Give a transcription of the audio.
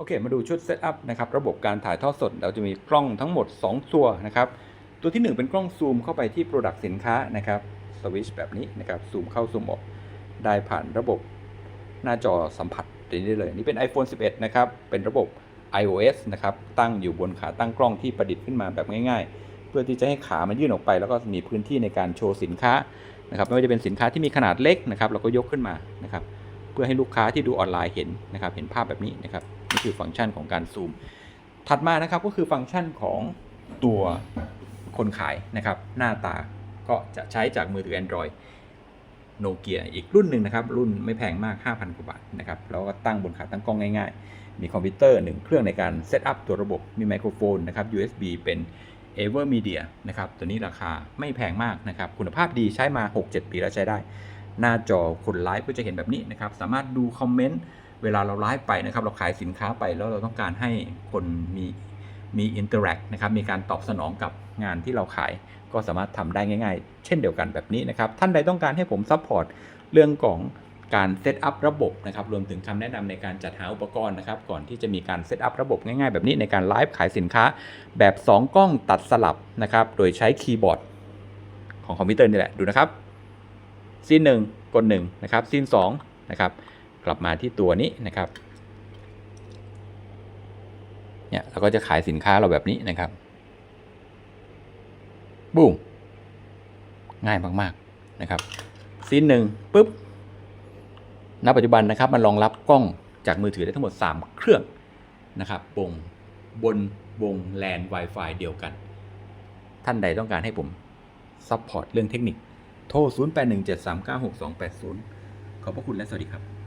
โอเค มาดูชุดเซตอัพนะครับระบบการถ่ายทอดสด เราจะมีกล้องทั้งหมด 2 ตัวนะครับ ตัวทีหนึ่1 เป็นกล้องซูมเข้าไปที่ Product สินค้านะครับสวิชแบบนี้นะครับซูมเข้าซูมออกได้ผ่านระบบหน้าจอสัมผัสตัวนี้ได้เลย นี่เป็น iPhone 11 นะครับ เป็นระบบ iOS นะครับ ตั้งอยู่บนขาตั้งกล้องที่ประดิษฐ์ขึ้นมาแบบง่าย ๆ เพื่อที่จะให้ขามันยื่นออกไป แล้วก็มีพื้นที่ในการโชว์สินค้านะครับไม่ว่าจะเป็นสินค้าที่มีขนาดเล็กนะครับ เราก็ยกขึ้นมานะครับ พื่อให้ลูกค้าที่ดูออนไลน์เห็นนะครับเห็นภาพแบบนี้นะครับนี่คือฟังก์ชันของการซูม ถัดมานะครับก็คือฟังก์ชันของตัวคนขายนะครับหน้าตาก็จะใช้จากมือถือ Android โนเกียอีกรุ่นหนึ่งนะครับ รุ่นไม่แพงมาก 5,000 กว่าบาทนะครับ แล้วก็ตั้งบนขาตั้งกล้องง่ายๆ มีคอมพิวเตอร์1เครื่องในการเซตอัพตัวระบบ มีไมโครโฟนนะครับ USB เป็น Evermedia นะครับ ตัวนี้ราคาไม่แพงมากนะครับ คุณภาพดีใช้มา 6-7 ปีแล้วใช้ได้ หน้าจอคนไลฟ์ก็จะเห็นแบบนี้นะครับ สามารถดูคอมเมนต์เวลาเราไลฟ์ไปนะครับ เราขายสินค้าไปแล้วเราต้องการให้คนมีมีอินเตอร์แอคนะครับมีการตอบสนองกับงานที่เราขายก็สามารถทำได้ง่าย ๆ เช่นเดียวกันแบบนี้นะครับ ท่านใดต้องการให้ผมซัพพอร์ตเรื่องของการเซตอัพระบบนะครับ รวมถึงคำแนะนำในการจัดหาอุปกรณ์นะครับ ก่อนที่จะมีการเซตอัพระบบง่ายๆ แบบนี้ในการไลฟ์ขายสินค้า แบบ 2 กล้องตัดสลับนะครับ โดยใช้คีย์บอร์ดของคอมพิวเตอร์นี่แหละ ดูนะครับ ซีนหนึ่งกดหนึ่งนะครับซีนสองนะครับกลับมาที่ตัวนี้นะครับเนี่ยเราก็จะขายสินค้าเราแบบนี้นะครับบูมง่ายมากๆนะครับซีนหนึ่งปุ๊บณปัจจุบันนะครับมันรองรับกล้องจากมือถือได้ทั้งหมด 3 เครื่องนะครับบงบนวงแลน Wi-Fi เดียวกัน ท่านใดต้องการให้ผมซัพพอร์ตเรื่องเทคนิค โทร 0817396280 ขอบพระคุณและสวัสดีครับ